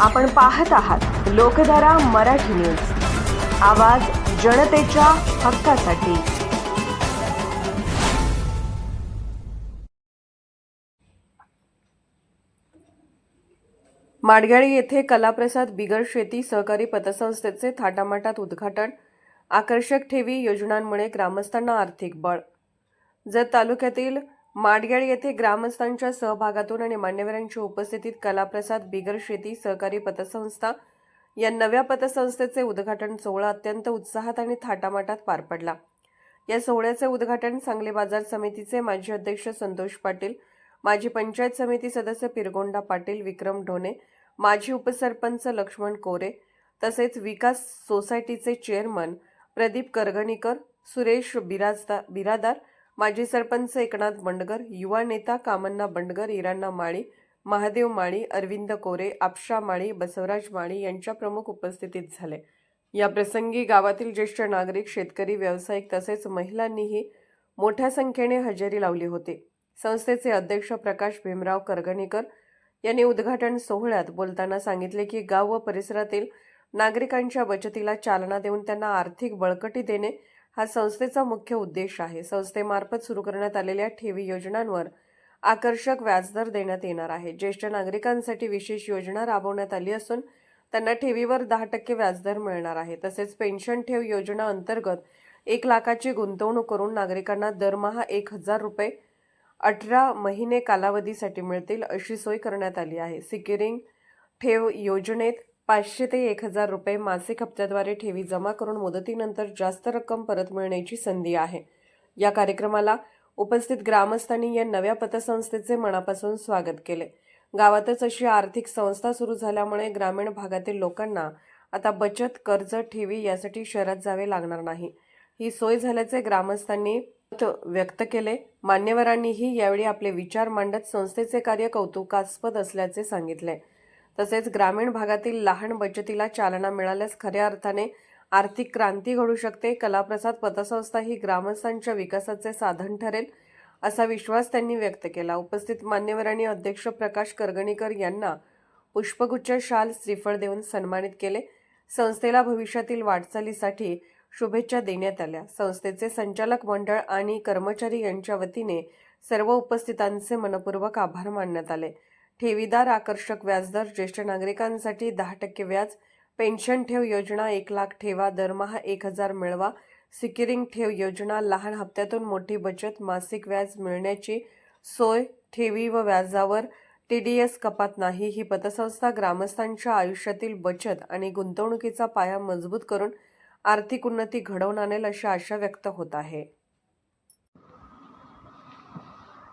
आपण पाहत आहात लोकधारा मराठी न्यूज. आवाज जनतेच्या हक्कासाठी. माडगाळी येथे कलाप्रसाद बिगर शेती सहकारी पतसंस्थेचे थाटामाटात उद्घाटन आकर्षक ठेवी योजनांमुळे ग्रामस्थांना आर्थिक बळ. जत तालुक्यातील माडगेळ येथे ग्रामस्थांच्या सहभागातून आणि मान्यवरांच्या उपस्थितीत कलाप्रसाद बिगर शेती सहकारी पतसंस्था या नव्या पतसंस्थेचे उद्घाटन सोहळा अत्यंत उत्साहात आणि थाटामाटात पार पडला. या सोहळ्याचे उद्घाटन सांगली बाजार समितीचे माजी अध्यक्ष संतोष पाटील माजी पंचायत समिती सदस्य पिरगोंडा पाटील विक्रम ढोणे माजी उपसरपंच लक्ष्मण कोरे तसेच विकास सोसायटीचे चेअरमन प्रदीप करगणीकर सुरेश बिराजदा बिरादार माजी सरपंच एकनाथ बंडगर युवा नेता कामन्ना बंडगर इराण्णा माळी महादेव माळी अरविंद कोरे आपशा माळी बसवराज माळी यांच्या प्रमुख उपस्थितीत झाले. या प्रसंगी गावातील ज्येष्ठ नागरिक शेतकरी व्यावसायिक तसेच महिलांनीही मोठ्या संख्येने हजेरी लावली होती. संस्थेचे अध्यक्ष प्रकाश भीमराव करगणीकर यांनी उद्घाटन सोहळ्यात बोलताना सांगितले की गाव व परिसरातील नागरिकांच्या बचतीला चालना देऊन त्यांना आर्थिक बळकटी देणे हा संस्थेचा मुख्य उद्देश आहे. संस्थेमार्फत सुरू करण्यात आलेल्या ठेवी योजनांवर आकर्षक व्याजदर देण्यात येणार आहे. ज्येष्ठ नागरिकांसाठी विशेष योजना राबवण्यात आली असून त्यांना ठेवीवर दहा टक्के व्याजदर मिळणार आहे. तसेच पेन्शन ठेव योजना अंतर्गत एक लाखाची गुंतवणूक करून नागरिकांना दरमहा एक हजार रुपये अठरा महिने कालावधीसाठी मिळतील अशी सोय करण्यात आली आहे. सिक्युरिंग ठेव योजनेत पाचशे ते एक हजार रुपये मासिक हप्त्याद्वारे ठेवी जमा करून मुदतीनंतर जास्त रक्कम परत मिळण्याची संधी आहे. या कार्यक्रमाला उपस्थित ग्रामस्थांनी या नव्या पतसंस्थेचे मनापासून स्वागत केले. गावातच अशी आर्थिक संस्था सुरू झाल्यामुळे ग्रामीण भागातील लोकांना आता बचत कर्ज ठेवी यासाठी शहरात जावे लागणार नाही. ही सोय झाल्याचे ग्रामस्थांनी व्यक्त केले. मान्यवरांनीही यावेळी आपले विचार मांडत संस्थेचे कार्य कौतुकास्पद असल्याचे सांगितले. तसेच ग्रामीण भागातील लहान बचतीला चालना मिळाल्यास खऱ्या अर्थाने आर्थिक क्रांती घडू शकते. कलाप्रसाद पतसंस्था ही ग्रामस्थांच्या विकासाचे साधन ठरेल असा विश्वास त्यांनी व्यक्त केला. उपस्थित मान्यवरांनी अध्यक्ष प्रकाश करगणीकर यांना पुष्पगुच्छ शाल श्रीफळ देऊन सन्मानित केले. संस्थेला भविष्यातील वाटचालीसाठी शुभेच्छा देण्यात आल्या. संस्थेचे संचालक मंडळ आणि कर्मचारी यांच्या वतीने सर्व उपस्थितांचे मनपूर्वक आभार मानण्यात आले. ठेवीदार आकर्षक व्याजदर ज्येष्ठ नागरिकांसाठी दहा टक्के व्याज पेन्शन ठेव योजना एक लाख ठेवा दरमहा एक हजार मिळवा सिक्युरिंग ठेव योजना लहान हप्त्यातून मोठी बचत मासिक व्याज मिळण्याची सोय ठेवी व व्याजावर टी डी एस कपात नाही. ही पतसंस्था ग्रामस्थांच्या आयुष्यातील बचत आणि गुंतवणुकीचा पाया मजबूत करून आर्थिक उन्नती घडवून आणेल अशी आशा व्यक्त होत आहे.